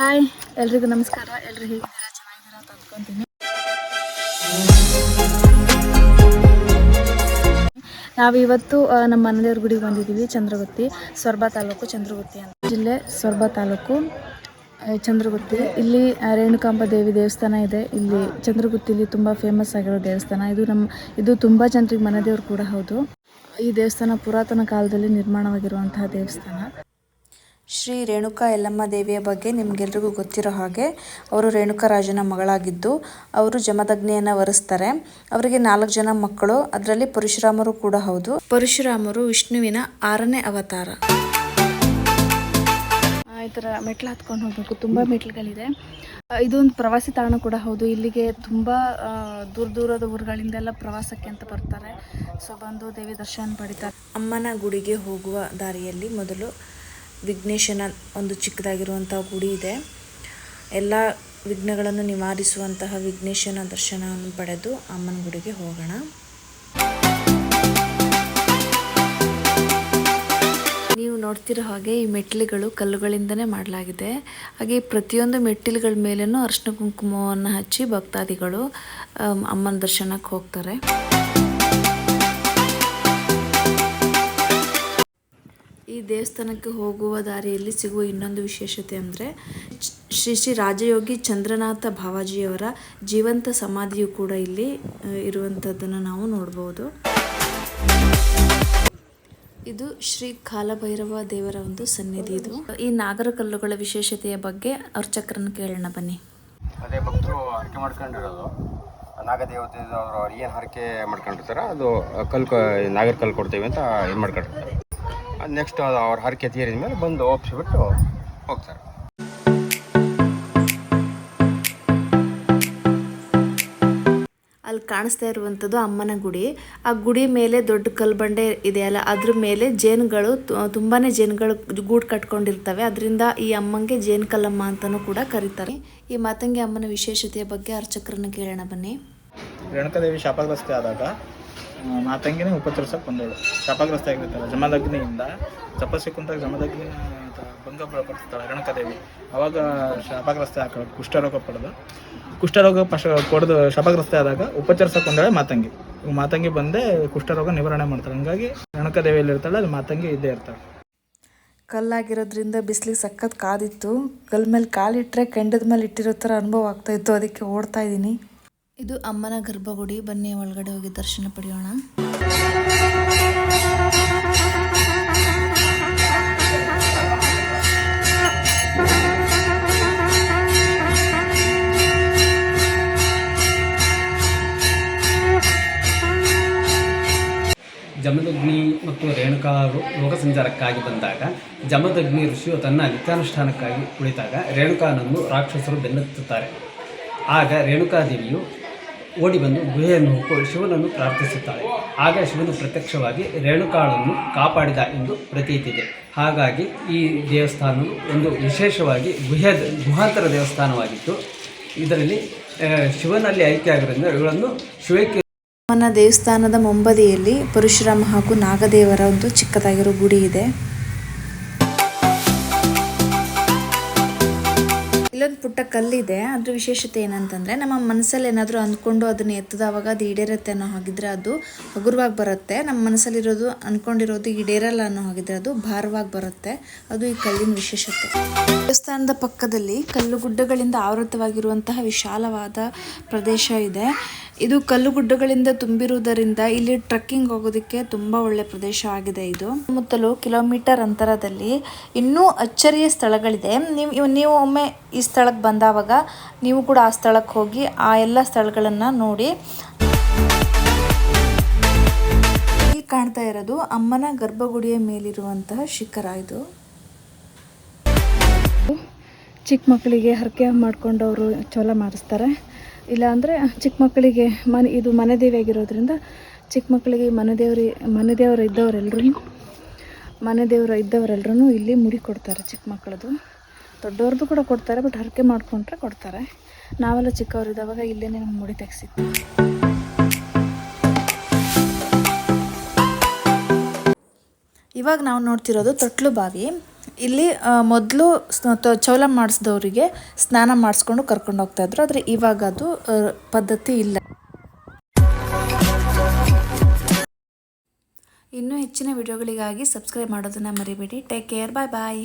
Hi, ಎಲ್ರಿಗೂ ನಮಸ್ಕಾರ. ಎಲ್ರು ಹೇಗಿದ್ದೀರಾ? ಚೆನ್ನಾಗಿದ್ದೀರಾ ಅಂತ ಅಂದ್ಕೊತೀನಿ ನಾವಿವತ್ತು ನಮ್ಮ ಮನೆಯವ್ರ ಗುಡಿಗೆ ಬಂದಿದ್ದೀವಿ, ಚಂದ್ರಗುತ್ತಿ, ಸೊರಬ ತಾಲೂಕು ಚಂದ್ರಗುತ್ತಿ ಅಂತ. ಜಿಲ್ಲೆ ಸೊರಬ ತಾಲೂಕು ಚಂದ್ರಗುತ್ತಿ. ಇಲ್ಲಿ ರೇಣುಕಾಂಬ ದೇವಿ ದೇವಸ್ಥಾನ ಇದೆ. ಇಲ್ಲಿ ಚಂದ್ರಗುತ್ತಿಲಿ ತುಂಬ ಫೇಮಸ್ ಆಗಿರೋ ದೇವಸ್ಥಾನ. ಇದು ನಮ್ಮ ಇದು ತುಂಬ ಜನರಿಗೆ ಮನೆದೇವ್ರು ಕೂಡ ಹೌದು. ಈ ದೇವಸ್ಥಾನ ಪುರಾತನ ಕಾಲದಲ್ಲಿ ನಿರ್ಮಾಣವಾಗಿರುವಂತಹ ದೇವಸ್ಥಾನ. ಶ್ರೀ ರೇಣುಕಾ ಯಲ್ಲಮ್ಮ ದೇವಿಯ ಬಗ್ಗೆ ನಿಮಗೆಲ್ರಿಗೂ ಗೊತ್ತಿರೋ ಹಾಗೆ ಅವರು ರೇಣುಕಾ ರಾಜನ ಮಗಳಾಗಿದ್ದು ಅವರು ಜಮದಗ್ನಿಯನ್ನು ವರಿಸ್ತಾರೆ. ಅವರಿಗೆ ನಾಲ್ಕು ಜನ ಮಕ್ಕಳು ಅದರಲ್ಲಿ ಪರಶುರಾಮರು ಕೂಡ ಹೌದು. ಪರಶುರಾಮರು ವಿಷ್ಣುವಿನ ಆರನೇ ಅವತಾರ. ಈ ಥರ ಮೆಟ್ಲು ಹತ್ಕೊಂಡು ಹೋಗಬೇಕು. ತುಂಬ ಮೆಟ್ಲುಗಳಿದೆ. ಇದೊಂದು ಪ್ರವಾಸಿ ತಾಣ ಕೂಡ ಹೌದು. ಇಲ್ಲಿಗೆ ತುಂಬ ದೂರ ದೂರದ ಊರುಗಳಿಂದೆಲ್ಲ ಪ್ರವಾಸಕ್ಕೆ ಅಂತ ಬರ್ತಾರೆ. ಸೊ ಬಂದು ದೇವಿ ದರ್ಶನ ಪಡಿತಾರೆ. ಅಮ್ಮನ ಗುಡಿಗೆ ಹೋಗುವ ದಾರಿಯಲ್ಲಿ ಮೊದಲು ವಿಘ್ನೇಶನ ಒಂದು ಚಿಕ್ಕದಾಗಿರುವಂತಹ ಗುಡಿ ಇದೆ. ಎಲ್ಲ ವಿಘ್ನಗಳನ್ನು ನಿವಾರಿಸುವಂತಹ ವಿಘ್ನೇಶನ ದರ್ಶನವನ್ನು ಪಡೆದು ಅಮ್ಮನ ಗುಡಿಗೆ ಹೋಗೋಣ. ನೀವು ನೋಡ್ತಿರೋ ಹಾಗೆ ಈ ಮೆಟ್ಟಿಲುಗಳು ಕಲ್ಲುಗಳಿಂದನೇ ಮಾಡಲಾಗಿದೆ. ಹಾಗೆ ಪ್ರತಿಯೊಂದು ಮೆಟ್ಟಿಲುಗಳ ಮೇಲೇನೂ ಅರಿಶಿನ ಕುಂಕುಮವನ್ನು ಹಚ್ಚಿ ಭಕ್ತಾದಿಗಳು ಅಮ್ಮನ ದರ್ಶನಕ್ಕೆ ಹೋಗ್ತಾರೆ. ದೇವಸ್ಥಾನಕ್ಕೆ ಹೋಗುವ ದಾರಿಯಲ್ಲಿ ಸಿಗುವ ಇನ್ನೊಂದು ವಿಶೇಷತೆ ಅಂದರೆ ಶ್ರೀ ಶ್ರೀ ರಾಜಯೋಗಿ ಚಂದ್ರನಾಥ ಭಾವಾಜಿಯವರ ಜೀವಂತ ಸಮಾಧಿಯು ಕೂಡ ಇಲ್ಲಿ ಇರುವಂಥದ್ದನ್ನು ನಾವು ನೋಡ್ಬೋದು. ಇದು ಶ್ರೀ ಕಾಲಭೈರವ ದೇವರ ಒಂದು ಸನ್ನಿಧಿ ಇದು. ಈ ನಾಗರ ಕಲ್ಲುಗಳ ವಿಶೇಷತೆಯ ಬಗ್ಗೆ ಅರ್ಚಕರನ್ನು ಕೇಳೋಣ ಬನ್ನಿ. ಅದೇ ಭಕ್ತರು ಹರಕೆ ಮಾಡ್ಕೊಂಡಿರೋದು. ನಾಗದೇವತೆ ಅವರು ಏನು ಹರಕೆ ಮಾಡ್ಕೊಂಡಿರ್ತಾರೆ ಅದು ಕಲ್ಲು ನಾಗರ ಕಲ್ಲು ಕೊಡ್ತೀವಿ ಅಂತ ಏನು ಮಾಡ್ಕೊಂಡಿರ್ತಾರೆ? ನೆಕ್ಸ್ಟ್ ಅದು ಅವ್ರ ಹರಕೆ ತೀರಿದ ಮೇಲೆ ಬಂದು ಒಪ್ಸಿಬಿಟ್ಟು ಹೋಗ್ತಾರೆ. ಅಲ್ಲಿ ಕಾಣಿಸ್ತಾ ಇರುವಂಥದ್ದು ಅಮ್ಮನ ಗುಡಿ. ಆ ಗುಡಿ ಮೇಲೆ ದೊಡ್ಡ ಕಲ್ಬಂಡೆ ಇದೆಯಲ್ಲ ಅದ್ರ ಮೇಲೆ ಜೇನುಗಳು ತುಂಬಾ ತುಂಬಾನೇ ಜೇನುಗಳು ಗೂಡು ಕಟ್ಕೊಂಡಿರ್ತವೆ. ಅದರಿಂದ ಈ ಅಮ್ಮಂಗೆ ಜೇನು ಕಲ್ಲಮ್ಮ ಅಂತಲೂ ಕೂಡ ಕರೀತಾರೆ. ಈ ಮಾತಂಗಿ ಅಮ್ಮನ ವಿಶೇಷತೆಯ ಬಗ್ಗೆ ಅರ್ಚಕರನ್ನು ಕೇಳೋಣ ಬನ್ನಿ. ರೇಣುಕಾದೇವಿ ಶಾಪಗ್ರಸ್ತೆ ಆದಾಗ ಆ, ಮಾತಂಗಿನೇ ಉಪಚರಿಸಕ್ಕೆ ಬಂದಳು ಶಾಪಗ್ರಸ್ತ ಆಗಿರ್ತಾಳೆ ಜಮದಗ್ನಿಯಿಂದ. ತಪಸ್ಸಿ ಕುಂತಾಗ ಜಮದಗ್ನಿ ಭಂಗ ಪಡಿಸ್ತಾಳೆ ರೇಣುಕಾದೇವಿ. ಅವಾಗ ಶಾಪಗ್ರಸ್ತ ಹಾಕಳು ಕುಷ್ಠರೋಗ ಪಡೆದು. ಕುಷ್ಠರೋಗ ಪಶ ಕೊಡ್ದು ಶಾಪಗ್ರಸ್ತ ಆದಾಗ ಉಪಚರಿಸಕ್ಕೆ ಬಂದಳೆ ಮಾತಂಗಿ. ಮಾತಂಗಿ ಬಂದೇ ಕುಷ್ಠರೋಗ ನಿವಾರಣೆ ಮಾಡ್ತಾಳೆ ಹಂಗಾಗಿ ರೇಣುಕಾದೇವಿ ಇರ್ತಾಳೆ ಅಲ್ಲಿ ಮಾತಂಗಿ ಇದ್ದೇ ಇರ್ತಾಳೆ. ಕಲ್ಲಾಗಿರೋದ್ರಿಂದ ಬಿಸಿಲಿಗೆ ಸಖತ್ ಕಾದಿತ್ತು. ಕಲ್ ಮೇಲೆ ಕಾಲಿಟ್ಟರೆ ಕೆಂಡದ ಮೇಲೆ ಇಟ್ಟಿರೋ ಥರ ಅನುಭವ ಆಗ್ತಾಯಿತ್ತು ಅದಕ್ಕೆ ಓಡ್ತಾ ಇದ್ದೀನಿ. ಇದು ಅಮ್ಮನ ಗರ್ಭಗುಡಿ. ಬನ್ನಿ, ಒಳಗಡೆ ಹೋಗಿ ದರ್ಶನ ಪಡೆಯೋಣ. ಜಮದಗ್ನಿ ಮತ್ತು ರೇಣುಕಾ ಲೋಕ ಸಂಚಾರಕ್ಕಾಗಿ ಬಂದಾಗ, ಜಮದಗ್ನಿ ಋಷಿಯು ತನ್ನ ನಿತ್ಯಾನುಷ್ಠಾನಕ್ಕಾಗಿ ಕುಳಿತಾಗ ರೇಣುಕಾನನ್ನು ರಾಕ್ಷಸರು ಬೆನ್ನತ್ತುತ್ತಾರೆ. ಆಗ ರೇಣುಕಾದೇವಿಯು ಓಡಿ ಬಂದು ಗುಹೆಯನ್ನು ಹೊಕ್ಕು ಶಿವನನ್ನು ಪ್ರಾರ್ಥಿಸುತ್ತಾಳೆ. ಆಗ ಶಿವನು ಪ್ರತ್ಯಕ್ಷವಾಗಿ ರೇಣುಕಾಳನ್ನು ಕಾಪಾಡಿದ ಎಂದು ಪ್ರತೀತಿದೆ. ಹಾಗಾಗಿ ಈ ದೇವಸ್ಥಾನವು ಒಂದು ವಿಶೇಷವಾಗಿ ಗುಹೆ, ಗುಹಾಂತರ ದೇವಸ್ಥಾನವಾಗಿತ್ತು. ಇದರಲ್ಲಿ ಶಿವನಲ್ಲಿ ಐಕ್ಯ ಆಗಿರೋದ್ರಿಂದ ಇವುಗಳನ್ನು ಶಿವಕ್ಕೆ ದೇವಸ್ಥಾನದ ಮುಂಬದಿಯಲ್ಲಿ ಪರಶುರಾಮ ಹಾಗೂ ನಾಗದೇವರ ಒಂದು ಚಿಕ್ಕದಾಗಿರೋ ಗುಡಿ ಇದೆ. ಪುಟ್ಟ ಕಲ್ಲಿದೆ. ಅದ್ರ ವಿಶೇಷತೆ ಏನಂತಂದ್ರೆ ನಮ್ಮ ಮನಸ್ಸಲ್ಲಿ ಏನಾದರೂ ಅಂದ್ಕೊಂಡು ಅದನ್ನ ಎತ್ತದವಾಗ ಅದು ಈಡೇರುತ್ತೆ ಅನ್ನೋ ಹಾಗಿದ್ರೆ ಅದು ಹಗುರವಾಗಿ ಬರುತ್ತೆ. ನಮ್ಮ ಮನಸ್ಸಲ್ಲಿರೋದು ಅಂದ್ಕೊಂಡಿರೋದು ಈಡೇರಲ್ಲ ಅನ್ನೋ ಹಾಗಿದ್ರೆ ಅದು ಭಾರವಾಗಿ ಬರುತ್ತೆ. ಅದು ಈ ಕಲ್ಲಿನ ವಿಶೇಷತೆ. ದೇವಸ್ಥಾನದ ಪಕ್ಕದಲ್ಲಿ ಕಲ್ಲು ಗುಡ್ಡಗಳಿಂದ ಆವೃತವಾಗಿರುವಂತಹ ವಿಶಾಲವಾದ ಪ್ರದೇಶ ಇದೆ. ಇದು ಕಲ್ಲು ಗುಡ್ಡಗಳಿಂದ ತುಂಬಿರುವುದರಿಂದ ಇಲ್ಲಿ ಟ್ರೆಕ್ಕಿಂಗ್ ಹೋಗೋದಕ್ಕೆ ತುಂಬ ಒಳ್ಳೆ ಪ್ರದೇಶ ಆಗಿದೆ ಇದು. ಸುತ್ತಮುತ್ತಲೂ ಕಿಲೋಮೀಟರ್ ಅಂತರದಲ್ಲಿ ಇನ್ನೂ ಅಚ್ಚರಿಯ ಸ್ಥಳಗಳಿದೆ. ನೀವು ನೀವು ಒಮ್ಮೆ ಈ ಸ್ಥಳಕ್ಕೆ ಬಂದಾವಾಗ ನೀವು ಕೂಡ ಆ ಸ್ಥಳಕ್ಕೆ ಹೋಗಿ ಆ ಎಲ್ಲ ಸ್ಥಳಗಳನ್ನು ನೋಡಿ. ಇಲ್ಲಿ ಕಾಣ್ತಾ ಇರೋದು ಅಮ್ಮನ ಗರ್ಭಗುಡಿಯ ಮೇಲಿರುವಂತಹ ಶಿಖರ ಇದು. ಚಿಕ್ಕ ಮಕ್ಕಳಿಗೆ ಹರಕೆ ಮಾಡ್ಕೊಂಡವರು ಚೋಲ ಮಾಡಿಸ್ತಾರೆ. ಇಲ್ಲಾಂದರೆ ಚಿಕ್ಕ ಮಕ್ಕಳಿಗೆ ಮನೆ, ಇದು ಮನೆ ದೇವಿ ಆಗಿರೋದ್ರಿಂದ ಚಿಕ್ಕ ಮಕ್ಕಳಿಗೆ ಮನೆ ದೇವ್ರಿ, ಮನೆ ದೇವರು ಇದ್ದವರೆಲ್ಲರೂ ಮನೆ ದೇವರು ಇದ್ದವರೆಲ್ಲರೂ ಇಲ್ಲಿ ಮುಡಿ ಕೊಡ್ತಾರೆ ಚಿಕ್ಕ ಮಕ್ಕಳದು. ದೊಡ್ಡವ್ರದ್ದು ಕೂಡ ಕೊಡ್ತಾರೆ, ಬಟ್ ಹರಕೆ ಮಾಡಿಕೊಂಡ್ರೆ ಕೊಡ್ತಾರೆ. ನಾವೆಲ್ಲ ಚಿಕ್ಕವರಿದ್ದಾವಾಗ ಇಲ್ಲೇ ನಮ್ಗೆ ಮುಡಿ ತೆಗ್ಸಿತ್ತು ಇವಾಗ ನಾವು ನೋಡ್ತಿರೋದು ತೊಟ್ಲು ಬಾವಿ. ಇಲ್ಲಿ ಮೊದಲು ಚೌಲ ಮಾಡಿಸಿದವರಿಗೆ ಸ್ನಾನ ಮಾಡಿಸ್ಕೊಂಡು ಕರ್ಕೊಂಡು ಹೋಗ್ತಾ ಇದ್ರು. ಆದರೆ ಇವಾಗ ಅದು ಪದ್ಧತಿ ಇಲ್ಲ. ಇನ್ನೂ ಹೆಚ್ಚಿನ ವಿಡಿಯೋಗಳಿಗಾಗಿ ಸಬ್ಸ್ಕ್ರೈಬ್ ಮಾಡೋದನ್ನು ಮರಿಬೇಡಿ. ಟೇಕ್ ಕೇರ್ ಬಾಯ್ ಬಾಯ್